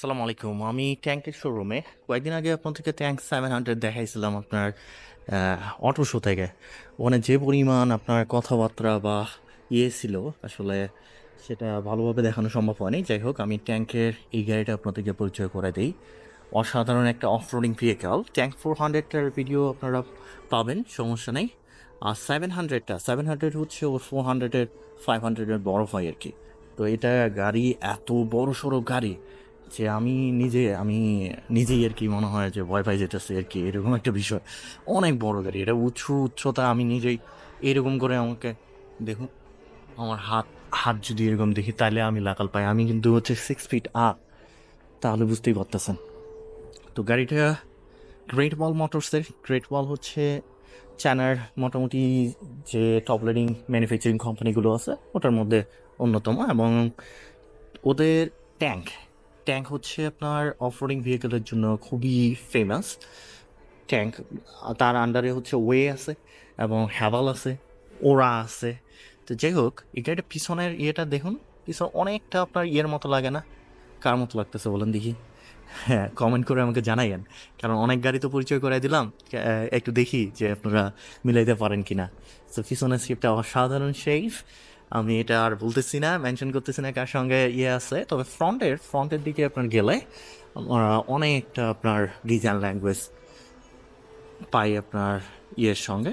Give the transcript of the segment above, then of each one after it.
সালাম আলাইকুম আমি ট্যাঙ্কের শোরুমে কয়েকদিন আগে আপনাদেরকে ট্যাঙ্ক সেভেন হান্ড্রেড দেখাইছিলাম আপনার অটো শো থেকে। ওখানে যে পরিমাণ আপনার কথাবার্তা বা ইয়ে ছিল, আসলে সেটা ভালোভাবে দেখানো সম্ভব হয়নি। যাই হোক, আমি ট্যাঙ্কের এই গাড়িটা আপনাদেরকে পরিচয় করে দিই। অসাধারণ একটা off roading vehicle tank four হান্ড্রেডটার video আপনারা পাবেন, সমস্যা নেই। আর সেভেন হান্ড্রেডটা সেভেন হান্ড্রেড হচ্ছে ওর ফোর হান্ড্রেডের ফাইভ হান্ড্রেডের বড় হয় আর কি। তো এটা গাড়ি এত বড় সড়ো গাড়ি যে আমি নিজে, আমি নিজেই আর কি মনে হয় যে ভয় পাই যেতেছে আর কি, এরকম একটা বিষয়। অনেক বড় গাড়ি, এটা উচ্চ উচ্চতা, আমি নিজেই এরকম করে আমাকে, দেখুন, আমার হাত হাত যদি এরকম দেখি, তাহলে আমি লাকাল পাই। আমি কিন্তু হচ্ছে সিক্স ফিট আপ তাহলে বুঝতেই পারতেছেন। তো গাড়িটা গ্রেট ওয়াল মোটরসের গ্রেট ওয়াল হচ্ছে চায়নার মোটামুটি যে টপ লিডিং ম্যানুফ্যাকচারিং কোম্পানিগুলো আছে, ওটার মধ্যে অন্যতম এবং ওদের ট্যাঙ্ক ট্যাঙ্ক হচ্ছে আপনার অফ রোডিং ভেহিকেলের জন্য খুবই ফেমাস ট্যাঙ্ক তার আন্ডারে হচ্ছে ওয়ে আছে এবং হ্যাভাল আছে ওরা আছে। তো যাই হোক, এটা একটা পিছনের ইয়েটা দেখুন। পিছন অনেকটা আপনার ইয়ের মতো লাগে না। কার মতো লাগতেছে বলেন দেখি। হ্যাঁ কমেন্ট করে আমাকে জানাইয়েন। কারণ অনেক গাড়ি তো পরিচয় করাই দিলাম। একটু দেখি যে আপনারা মিলাইতে পারেন কি না তো পিছনের সিটটা অসাধারণ শেফ আমি এটা আর বলতেছি না মেনশন করতেছি না কার সঙ্গে ইয়ে আছে। তবে ফ্রন্টের ফ্রন্টের দিকে আপনার গেলে অনেকটা আপনার ডিজাইন ল্যাঙ্গুয়েজ পাই আপনার ইয়ের সঙ্গে।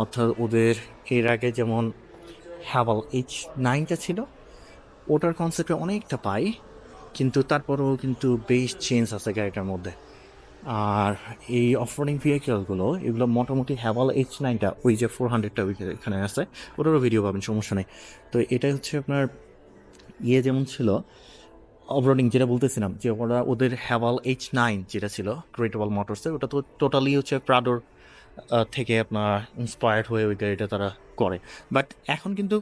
অর্থাৎ ওদের, এর আগে যেমন হ্যাভাল এইচ নাইনটা ছিল, ওটার কনসেপ্টে অনেকটা পাই, কিন্তু তারপরেও কিন্তু বেশ চেঞ্জ আছে গাড়িটার মধ্যে। আর এই অফরোডিং ভেহিকেলগুলো এগুলো মোটামুটি হ্যাভাল এইচ নাইনটা ওই যে ফোর হান্ড্রেডটা এখানে আছে, ওটারও ভিডিও পাবেন, সমস্যা নেই। তো এটাই হচ্ছে আপনার ইয়ে যেমন ছিল অফরোডিং যেটা বলতেছিলাম, যে ওরা ওদের হ্যাভাল এইচ নাইন যেটা ছিল গ্রেট ওয়াল মোটরসে ওটা তো টোটালি হচ্ছে প্রাডোর থেকে আপনার ইন্সপায়ার্ড হয়ে ওই গাড়িটা তারা করে। বাট এখন কিন্তু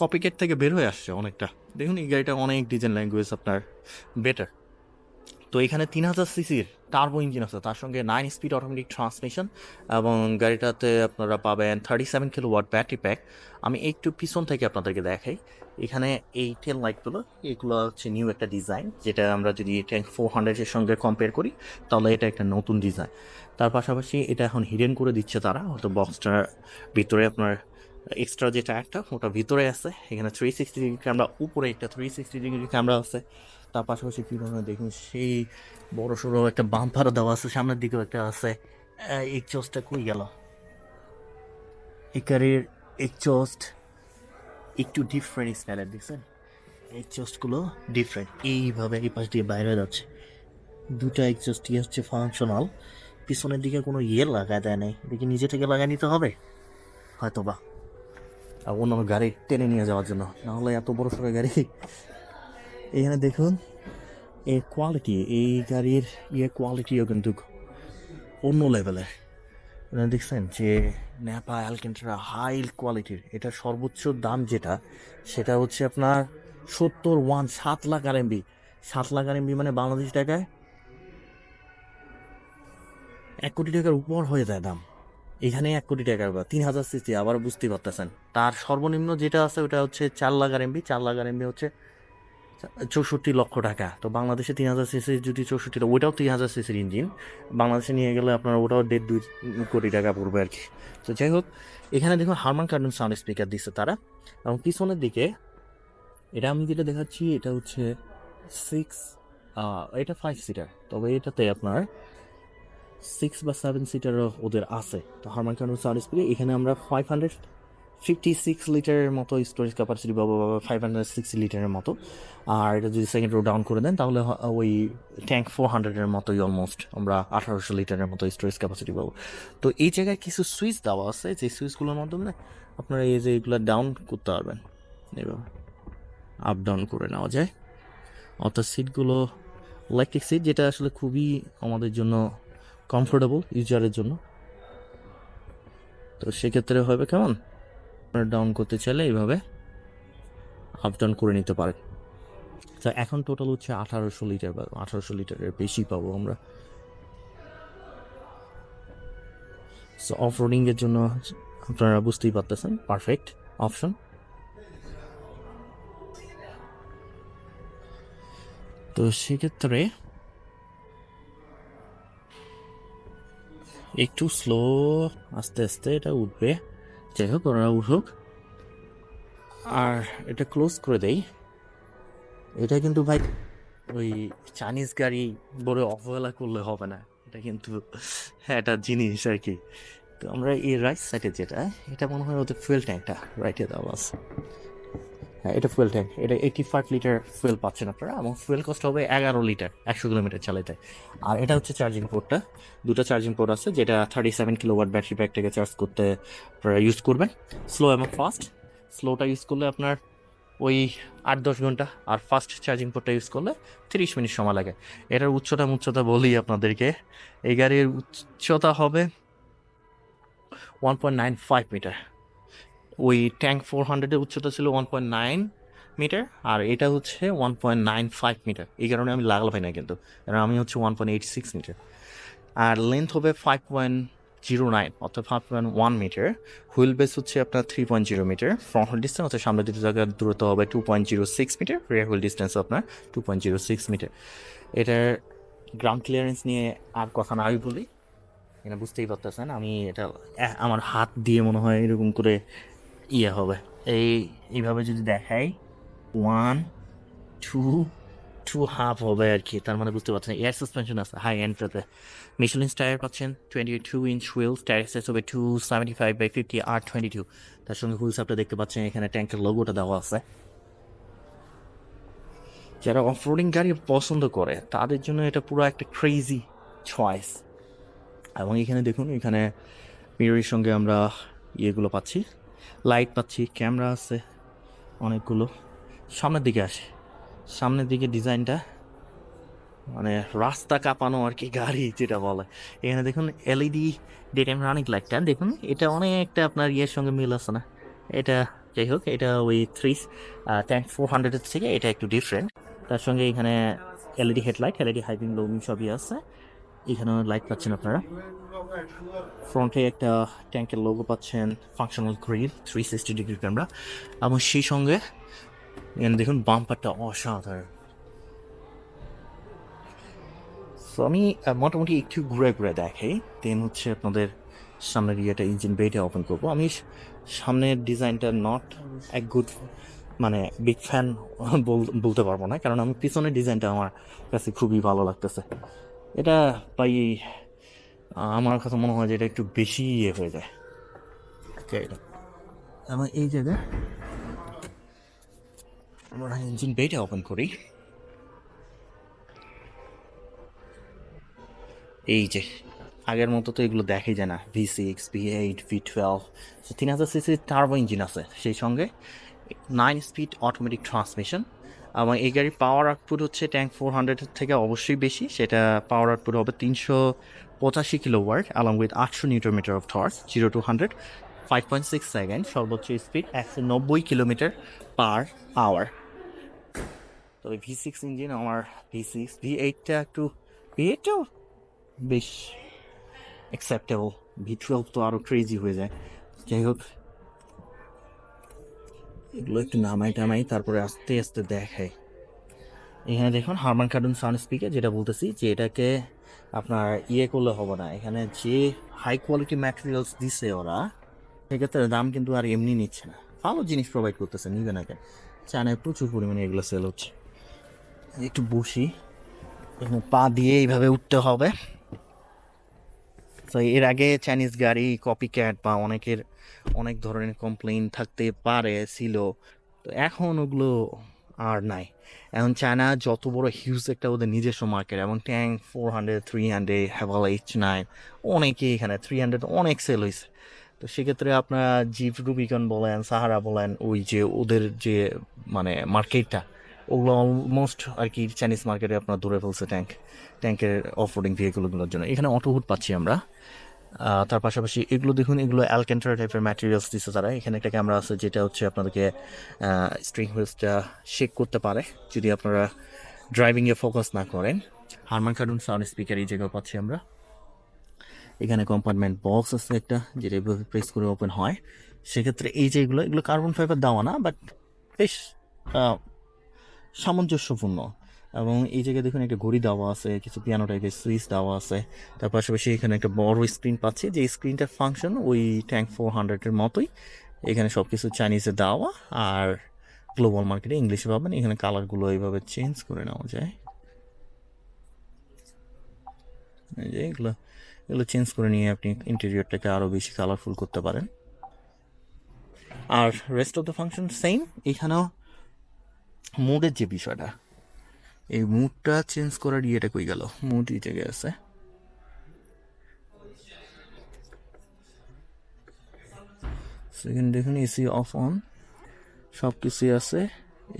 কপিকেট থেকে বের হয়ে আসছে অনেকটা। দেখুন, এই গাড়িটা অনেক ডিজাইন ল্যাঙ্গুয়েজ আপনার বেটার তো এখানে তিন হাজার সিসির টার্বো ইঞ্জিন আছে, তার সঙ্গে নাইন স্পিড অটোমেটিক ট্রান্সমিশন এবং গাড়িটাতে আপনারা পাবেন thirty seven kilowatt battery pack আমি একটু পিছন থেকে আপনাদেরকে দেখাই, এখানে এই টেল লাইটগুলো এগুলো হচ্ছে নিউ একটা ডিজাইন যেটা আমরা যদি ট্যাঙ্ক ফোর হান্ড্রেডের সঙ্গে কম্পেয়ার করি, তাহলে এটা একটা নতুন ডিজাইন তার পাশাপাশি এটা এখন হিডেন করে দিচ্ছে তারা, হয়তো বক্সটার ভিতরে আপনার এক্সট্রা যে টায়ারটা ওটা ভিতরে আছে, এখানে থ্রি সিক্সটি ডিগ্রি ক্যামেরা উপরে একটা থ্রি সিক্সটি ডিগ্রি ক্যামেরা আছে। তার পাশাপাশি কী ধরনের দেখুন, সেই বড় সড়ো একটা বাম্পারও দেওয়া আছে, সামনের দিকেও একটা আছে। এক্সচোস্টটা কই গেল? একারের এক্সচোস্ট একটু ডিফারেন্ট স্টাইলের দেখছেন? এক্সচোস্টগুলো ডিফারেন্ট এইভাবে এই পাশ দিয়ে বাইরে যাচ্ছে। দুটা দুটো এক্সচোস্টই হচ্ছে ফাংশনাল পিছনের দিকে কোনো ইয়ে লাগায় দেয় নাই। দেখি নিজে থেকে লাগাই নিতে হবে। হয়তো বা অন্যান্য গাড়ি টেনে নিয়ে যাওয়ার জন্য। নাহলে এত বড় সড়ো গাড়ি এখানে দেখুন, এর কোয়ালিটি এই গাড়ির ইয়ে কোয়ালিটিও কিন্তু অন্য লেভেলের আপনারা দেখছেন যে ন্যাপা অ্যালকেন্ট্রা হাই কোয়ালিটির এটা সর্বোচ্চ দাম যেটা, সেটা হচ্ছে আপনার সত্তর ওয়ান সাত লাখ আর এমবি সাত লাখ আর এমবি মানে বাংলাদেশ টাকায় এক কোটি টাকার উপর হয়ে যায় দাম। এখানে এক কোটি টাকার বা তিন হাজার সিসি, আবার বুঝতেই পারতেছেন। তার সর্বনিম্ন যেটা আছে ওটা হচ্ছে চার লাখ আর এমবি চার লাখ আর এমবি হচ্ছে চৌষট্টি লক্ষ টাকা। তো বাংলাদেশে তিন হাজার সিসি যদি চৌষট্টি ওইটাও তিন হাজার সিসির ইঞ্জিন। বাংলাদেশে নিয়ে গেলে আপনার ওটাও দেড় দুই কোটি টাকা পড়বে আর কি। তো যাই হোক, এখানে দেখুন হারমান কার্টুন সাউন্ড স্পিকার দিচ্ছে তারা। এবং পিছনের দিকে, এটা আমি যেটা দেখাচ্ছি, এটা হচ্ছে সিক্স এটা ফাইভ সিটার তবে এটাতে আপনার সিক্স বা সেভেন সিটারও ওদের আছে। তো হারমান কার্টুন সাউন্ড স্পিকার, এখানে আমরা ফাইভ হান্ড্রেড ফিফটি সিক্স লিটারের মতো স্টোরেজ ক্যাপাসিটি বা ফাইভ হান্ড্রেড সিক্সটি লিটারের মতো। আর এটা যদি সেকেন্ড রো ডাউন করে দেন, তাহলে ওই ট্যাঙ্ক ফোর হান্ড্রেডের মতোই অলমোস্ট আমরা আঠারোশো লিটারের মতো স্টোরেজ ক্যাপাসিটি পাবো। তো এই জায়গায় কিছু সুইচ দেওয়া আছে, যে সুইচগুলোর মাধ্যমে আপনারা এই যে এগুলো ডাউন করতে পারবেন। এবার আপ ডাউন করে নেওয়া যায়। অর্থাৎ সিটগুলো ইলেকট্রিক সিট যেটা আসলে খুবই আমাদের জন্য কমফোর্টেবল ইউজারের জন্য। তো সেক্ষেত্রে হবে কেমন? আপনারা ডাউন করতে চাইলে এইভাবে আপ ডাউন করে নিতে পারেন। তো এখন টোটাল হচ্ছে আঠারোশো লিটার বা আঠারোশো লিটারের বেশি পাবো আমরা। সো অফ রোডিংয়ের জন্য আপনারা বুঝতেই পারতেছেন পারফেক্ট অপশন তো সেক্ষেত্রে একটু স্লো আস্তে আস্তে এটা উঠবে। যাই হোক, ওরা উঠুক। আর এটা ক্লোজ করে দেই। এটা কিন্তু ভাই ওই চাইনিজ গাড়ি বড় অবহেলা করলে হবে না। এটা কিন্তু হ্যাঁ একটা জিনিস আর কি। তো আমরা এই রাইট সাইডে যেটা, এটা মনে হয় ওদের ফুয়েল ট্যাঙ্কটা রাইটে দেওয়া আছে। এটা ফুয়েল ট্যাঙ্ক এটা এইটি ফাইভ লিটার ফুয়েল পাচ্ছেন আপনারা, এবং ফুয়েল কস্ট হবে এগারো লিটার একশো কিলোমিটার চালাতে আর এটা হচ্ছে চার্জিং পোর্টটা দুটো চার্জিং পোর্ট আছে, যেটা থার্টি সেভেন কিলোওয়াট ব্যাটারি ব্যাগটাকে চার্জ করতে আপনারা ইউজ করবেন। স্লো এবং ফাস্ট স্লোটা ইউজ করলে আপনার ওই আট দশ ঘণ্টা, আর ফাস্ট চার্জিং পোর্টটা ইউজ করলে তিরিশ মিনিট সময় লাগে। এটার উচ্চতা উচ্চতা বলি আপনাদেরকে, এই গাড়ির উচ্চতা হবে one point nine five metre ওই ট্যাঙ্ক ফোর হান্ড্রেডের উচ্চতা ছিল ওয়ান পয়েন্ট নাইন মিটার, আর এটা হচ্ছে one point nine five metre. এই কারণে আমি লাগাল পাই না কিন্তু, কারণ আমি হচ্ছে one point eight six metre. আর লেন্থ হবে ফাইভ পয়েন্ট জিরো নাইন অর্থাৎ five point one metre wheel base হচ্ছে আপনার three point zero metre front wheel distance অর্থাৎ সামনে দুটো জায়গার দূরত্ব হবে two point zero six metre rear wheel distance আপনার two point zero six metre এটার গ্রাউন্ড ক্লিয়ারেন্স নিয়ে আর কথা না আমি বলি। এখানে বুঝতেই পারতেছেন, আমি এটা আমার হাত দিয়ে মনে হয় এরকম করে ইয়ে হবে। এই, এইভাবে যদি দেখাই ওয়ান টু টু হাফ হবে আর কি। তার মানে বুঝতে পারছেন এয়ার সাসপেনশন আছে হাই এন্ডটাতে মিশলিন টায়ার পাচ্ছেন twenty two inch wheels tyre size হবে two seventy five by fifty R twenty two তার সঙ্গে হুইলস আপটা দেখতে পাচ্ছেন, এখানে ট্যাঙ্কের লোগোটা দেওয়া আছে। যারা অফরোডিং গাড়ি পছন্দ করে, তাদের জন্য এটা পুরো একটা ক্রেজি চয়েস এবং এখানে দেখুন, এখানে মিররের সঙ্গে আমরা ইয়েগুলো পাচ্ছি। লাইট পাচ্ছি ক্যামেরা আছে, অনেকগুলো। সামনের দিকে আসে। সামনের দিকে ডিজাইনটা মানে রাস্তা কাঁপানো আর কি গাড়ি যেটা বলে। এখানে দেখুন এলইডি ডে টাইম রানিং লাইটটা দেখুন, এটা অনেকটা আপনার ইয়ের সঙ্গে মিল আছে না। এটা যাই হোক, এটা ওই থ্রি ট্যাঙ্ক ফোর হান্ড্রেডের থেকে এটা একটু ডিফারেন্ট তার সঙ্গে এখানে LED headlight LED high beam low beam সবই আছে। এখানেও লাইট পাচ্ছেন আপনারা। ফ্রন্টে একটা ট্যাঙ্কের লোগো পাচ্ছেন functional grille three sixty degree camera এবং সেই সঙ্গে এখানে দেখুন বাম্পারটা অসাধারণ। সো আমি মোটামুটি একটু ঘুরে ঘুরে দেখাই। দেন হচ্ছে আপনাদের সামনের ইয়েটা ইঞ্জিন বেটা ওপেন করব। আমি সামনের ডিজাইনটা নট এক গুড মানে বিগ ফ্যান বলতে পারব না। কারণ আমি পিছনের ডিজাইনটা আমার কাছে খুবই ভালো লাগতেছে। এটা ভাই আমার কাছে মনে হয় যে এটা একটু বেশি ইয়ে হয়ে যায়। আমার এই জায়গায় আমরা ইঞ্জিন বেটা ওপেন করি। এই যে, আগের মতো তো এগুলো দেখাই যায় না। V six V eight V twelve তিন হাজার সিসি টার্বো ইঞ্জিন আছে সেই সঙ্গে। নাইন স্পিড অটোমেটিক ট্রান্সমিশন এবং এই গাড়ির পাওয়ার আউটপুট হচ্ছে ট্যাঙ্ক ফোর হান্ড্রেডের থেকে অবশ্যই বেশি। সেটা পাওয়ার আউটপুট হবে তিনশো পঁচাশি কিলো ওয়ার্ড অ্যালং উইথ আটশো newton metre of torque zero to hundred five point six second সর্বোচ্চ স্পিড একশো নব্বই কিলোমিটার পার আওয়ার তবে ভি সিক্স ইঞ্জিন আমার ভি সিক্স ভি এইটটা একটু ভি এইটটাও বেশ অ্যাকসেপ্টেবল ভি টুয়েলভ তো আরও ক্রেজি হয়ে যায়। যাই হোক এগুলো একটু নামাই টামাই, তারপরে আস্তে আস্তে দেখাই। এখানে দেখুন হারমান কার্টুন সাউন্ড স্পিকার যেটা বলতেছি যে এটাকে আপনার ইয়ে করলে হবে না। এখানে যে হাই কোয়ালিটি ম্যাটেরিয়ালস দিছে ওরা, সেক্ষেত্রে দাম কিন্তু আর এমনি নিচ্ছে না। ভালো জিনিস প্রোভাইড করতেছে, নিবে না কেন? চায়নায় প্রচুর পরিমাণে এগুলো সেল হচ্ছে। একটু বসি, এখানে পা দিয়ে এইভাবে উঠতে হবে। তো এর আগে চাইনিজ গাড়ি কপি ক্যাট বা অনেকের অনেক ধরনের কমপ্লেইন থাকতে পারে, ছিল। তো এখন ওগুলো আর নাই। এখন চায়না যত বড় হিউজ একটা ওদের নিজস্ব মার্কেট এবং tank four hundred three hundred Haval H nine অনেকে এখানে থ্রি হান্ড্রেড অনেক সেল হয়েছে তো সেক্ষেত্রে আপনারা জিপ রুবিকন বলেন সাহারা বলেন, ওই যে ওদের যে মানে মার্কেটটা ওগুলো অলমোস্ট আর কি চাইনিজ মার্কেটে আপনার ধরে ফেলছে ট্যাঙ্ক ট্যাঙ্কের অফরোডিং ভেহিকলগুলোর জন্য। এখানে অটোহুড পাচ্ছি আমরা। তার পাশাপাশি এগুলো দেখুন, এগুলো অ্যালকেন্টার টাইপের ম্যাটেরিয়ালস দিচ্ছে তারা। এখানে একটা ক্যামেরা আছে যেটা হচ্ছে আপনাদেরকে স্ট্রিং হুইলসটা শেক করতে পারে, যদি আপনারা ড্রাইভিংয়ে ফোকাস না করেন। হারমান কার্টুন সাউন্ড স্পিকার এই জায়গায় পাচ্ছি আমরা। এখানে কম্পার্টমেন্ট বক্স আছে একটা, যেটা এভাবে প্রেস করে ওপেন হয়। সেক্ষেত্রে এই যে এগুলো এগুলো কার্বন ফাইবার দেওয়া না বাট বেশ সামঞ্জস্যপূর্ণ। এবং এই জায়গায় দেখুন একটা ঘড়ি দেওয়া আছে, কিছু পিয়ানো টাইপের সুইচ দেওয়া আছে। তার পাশাপাশি এখানে একটা বড় স্ক্রিন পাচ্ছি, যে স্ক্রিনটার ফাংশন ওই ট্যাঙ্ক ফোর হান্ড্রেডের মতোই। এখানে সব কিছু চাইনিজে দেওয়া, আর গ্লোবাল মার্কেটে ইংলিশে পাবেন। এখানে কালারগুলো এইভাবে চেঞ্জ করে নেওয়া যায়। যে এগুলো এগুলো চেঞ্জ করে নিয়ে আপনি ইন্টেরিয়রটাকে আরও বেশি কালারফুল করতে পারেন। আর rest of the function same এখানেও মুডের যে বিষয়টা এই মুডটা চেঞ্জ করার ইয়েটা কই গেল? মুড এই জায়গায় আছে সেকেন্ড দেখুন এসি অফ অন সব কিছুই আছে।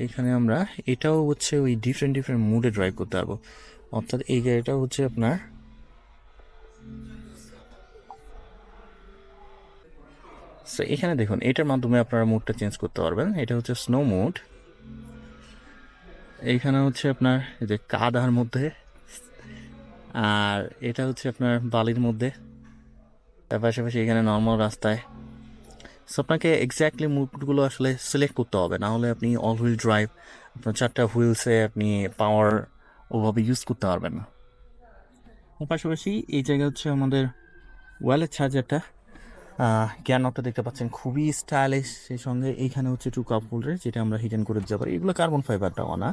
এখানে আমরা এটাও হচ্ছে ওই ডিফারেন্ট ডিফারেন্ট মুডে ড্রাইভ করতে পারব। অর্থাৎ এই গাড়িটা হচ্ছে আপনার সো এখানে দেখুন, এটার মাধ্যমে আপনারা মুডটা চেঞ্জ করতে পারবেন। এটা হচ্ছে স্নো মুড এইখানে হচ্ছে আপনার এই যে কাদার মধ্যে, আর এটা হচ্ছে আপনার বালির মধ্যে। তার পাশাপাশি এখানে নর্মাল রাস্তায়। সো আপনাকে এক্স্যাক্টলি মুভগুলো আসলে সিলেক্ট করতে হবে। না হলে আপনি অল হুইল ড্রাইভ আপনার চারটা হুইলসে আপনি পাওয়ার ওভাবে ইউজ করতে পারবেন না। পাশাপাশি এই জায়গা হচ্ছে আমাদের ওয়ালেট চার্জারটা জ্ঞান নটটা দেখতে পাচ্ছেন, খুবই স্টাইলিশ সেই সঙ্গে এইখানে হচ্ছে টু কাপ হোল্ডার যেটা আমরা হিটেন করে দিতে পারি। এগুলো কার্বন ফাইবার দেওয়া না।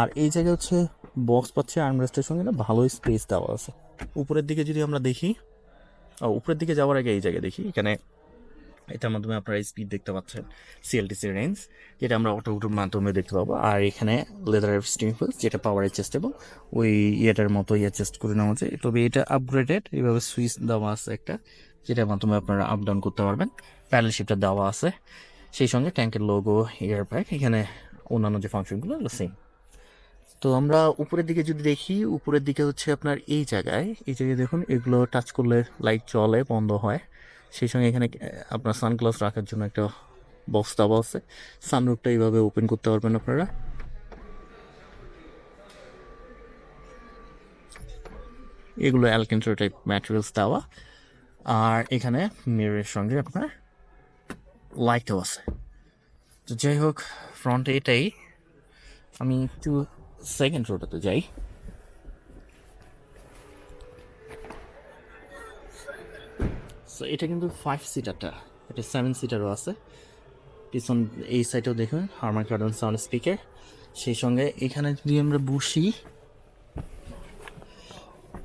আর এই জায়গায় হচ্ছে বক্স পাচ্ছে আর্মরেস্টের সঙ্গে না ভালো স্পেস দেওয়া আছে। উপরের দিকে যদি আমরা দেখি উপরের দিকে যাওয়ার আগে এই জায়গায় দেখি, এখানে এটার মাধ্যমে আপনারা স্পিড দেখতে পাচ্ছেন সিএলটিসি রেঞ্জ যেটা আমরা অটো উটোর মাধ্যমে দেখতে পাবো। আর এখানে লেদারের স্টিং হুইল যেটা পাওয়ার অ্যাডজাস্টেবল ওই ইয়েটার মতোই অ্যাডজাস্ট করে নেওয়া যায়। তবে এটা আপগ্রেডেড এইভাবে সুইচ দেওয়া আছে একটা। যেটার মাধ্যমে আপনারা আপ ডাউন করতে পারবেন। প্যাডেল শিপটা দেওয়া আছে। সেই সঙ্গে ট্যাঙ্কের লোগো এয়ার প্যাক এখানে অন্যান্য যে ফাংশনগুলো এগুলো সেম তো আমরা উপরের দিকে যদি দেখি, উপরের দিকে হচ্ছে আপনার এই জায়গায়। এই জায়গায় দেখুন, এগুলো টাচ করলে লাইট চলে, বন্ধ হয়। সেই সঙ্গে এখানে আপনার সানগ্লাস রাখার জন্য একটা বক্স দেওয়া আছে। সানরুফটা এইভাবে ওপেন করতে পারবেন আপনারা। এগুলো অ্যালকেন্ট্রা টাইপ ম্যাটেরিয়ালস দেওয়া। আর এখানে মিররের সঙ্গে আপনার লাইটও আছে তো যাই হোক ফ্রন্টে এটাই। আমি একটু সেকেন্ড রোটাতে যাই। সো এটা কিন্তু ফাইভ সিটারটা এটা সেভেন সিটারও আছে। পিছন, এই সাইডেও দেখুন হারমান কার্ডন সাউন্ড স্পিকার সেই সঙ্গে এখানে যদি আমরা বসি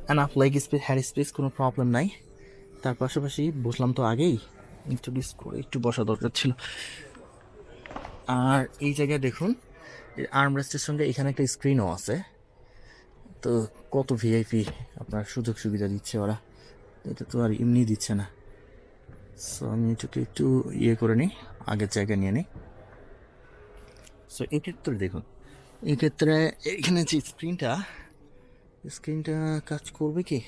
and up leg space head space কোনো প্রবলেম নাই। তার পাশাপাশি বসলাম তো আগেই। ইন্ট্রোডিউস করে একটু বসা দরকার ছিল। আর এই জায়গায় দেখুন আর্মরেস্টের সঙ্গে এখানে একটা স্ক্রিনও আছে। তো কত ভিআইপি আপনার সুযোগ সুবিধা দিচ্ছে ওরা। এটা তো আর এমনি দিচ্ছে না। সো আমি এটাকে একটু ইয়ে করে নিই, আগের জায়গায় নিয়ে নিই। সো এই ক্ষেত্রে দেখুন, এই ক্ষেত্রে এখানে যে স্ক্রিনটা স্ক্রিনটা কাজ করবে কি?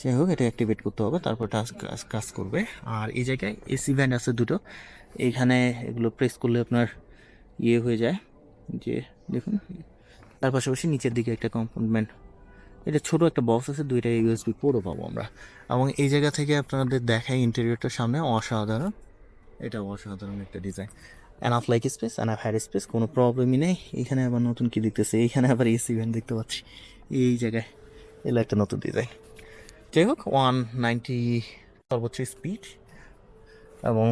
যাই হোক, এটা অ্যাক্টিভেট করতে হবে, তারপর টাচ কাজ করবে। আর এই জায়গায় এসি ব্যান্ড আছে দুটো। এইখানে এগুলো প্রেস করলে আপনার ইয়ে হয়ে যায়, যে দেখুন, তার পাশাপাশি নিচের দিকে একটা কম্পার্টমেন্ট এটা ছোট একটা বক্স আছে, দুইটা ইউএসবি পোর্টও পাবো আমরা। এবং এই জায়গা থেকে আপনাদের দেখাই ইন্টেরিয়রটার সামনে, অসাধারণ। এটা অসাধারণ একটা design enough like space enough head space কোনো প্রবলেমই নেই। এখানে আবার নতুন কী দেখতেছে? এইখানে আবার এসি ভ্যান দেখতে পাচ্ছি। এই জায়গায় এলো একটা নতুন ডিজাইন যাই হোক ওয়ান নাইনটি সর্বোচ্চ স্পিড এবং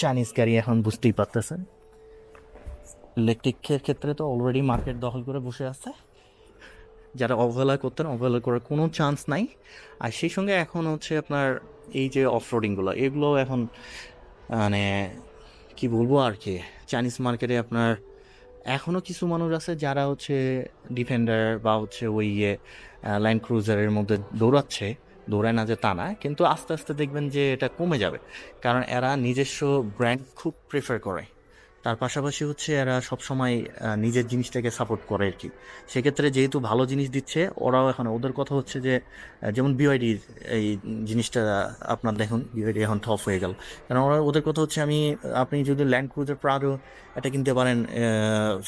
চাইনিজ গাড়ি এখন বুঝতেই পারতেছেন। ইলেকট্রিকের ক্ষেত্রে তো অলরেডি মার্কেট দখল করে বসে আছে। যারা অবহেলা করতেন অবহেলা করার কোনো চান্স নাই। আর সেই সঙ্গে এখন হচ্ছে আপনার এই যে অফ রোডিংগুলো এগুলো এখন মানে কি বলব আর কি চাইনিজ মার্কেটে আপনার এখনও কিছু মানুষ আছে যারা হচ্ছে ডিফেন্ডার বা হচ্ছে ওই ইয়ে ল্যান্ড ক্রুজারের মধ্যে দৌড়াচ্ছে। দৌড়ায় না যে তা না, কিন্তু আস্তে আস্তে দেখবেন যে এটা কমে যাবে। কারণ এরা নিজস্ব ব্র্যান্ড খুব প্রেফার করে। তার পাশাপাশি হচ্ছে এরা সবসময় নিজের জিনিসটাকে সাপোর্ট করে আর কি। সেক্ষেত্রে যেহেতু ভালো জিনিস দিচ্ছে, ওরাও এখন, ওদের কথা হচ্ছে যে যেমন বিওয়াইডির এই জিনিসটা আপনার দেখুন বিওয়াইডি এখন টপ হয়ে গেল। কারণ ওরা, ওদের কথা হচ্ছে আমি, আপনি যদি ল্যান্ড ক্রুজার প্রাডো এটা কিনতে পারেন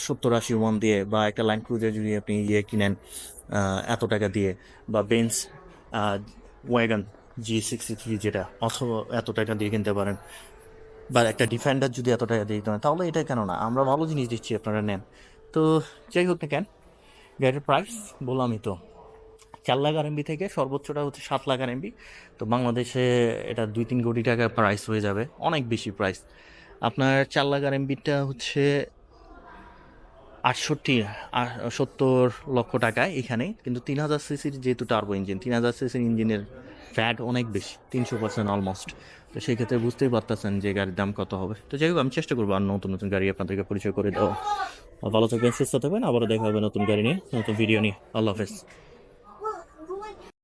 সত্তর আশি ওয়ান দিয়ে, বা একটা ল্যান্ড ক্রুজার যদি আপনি ইয়ে কিনেন এত টাকা দিয়ে, বা Benz wagon G sixty three যেটা, অথবা এত টাকা দিয়ে কিনতে পারেন। বা একটা ডিফেন্ডার যদি এত টাকা দিয়ে তাহলে এটা কেন না? আমরা ভালো জিনিস দিচ্ছি, আপনারা নেন। তো যাই হোক না কেন, গাড়ির প্রাইস বললামই তো। চার লাখ আর এমবি থেকে সর্বোচ্চটা হচ্ছে সাত লাখ আর এমবি তো বাংলাদেশে এটা দুই তিন কোটি টাকার প্রাইস হয়ে যাবে, অনেক বেশি প্রাইস আপনার চার লাখ আর এমবিটা হচ্ছে আটষট্টি সত্তর লক্ষ টাকায় এখানে কিন্তু তিন হাজার সিসির যেহেতু টার্বো ইঞ্জিন তিন হাজার সিসির ইঞ্জিনের ফ্যাট অনেক বেশি, তিনশো পার্সেন্ট অলমোস্ট তো সেই ক্ষেত্রে বুঝতেই পারতেছেন যে গাড়ির দাম কত হবে। তো যাই হোক, আমি চেষ্টা করব আর নতুন নতুন গাড়ি আপনাদেরকে পরিচয় করে দেওয়া। ভালো থাকবেন, সুস্থ থাকবেন। আবারও দেখা হবে নতুন গাড়ি নিয়ে, নতুন ভিডিও নিয়ে। আল্লাহ হাফেজ।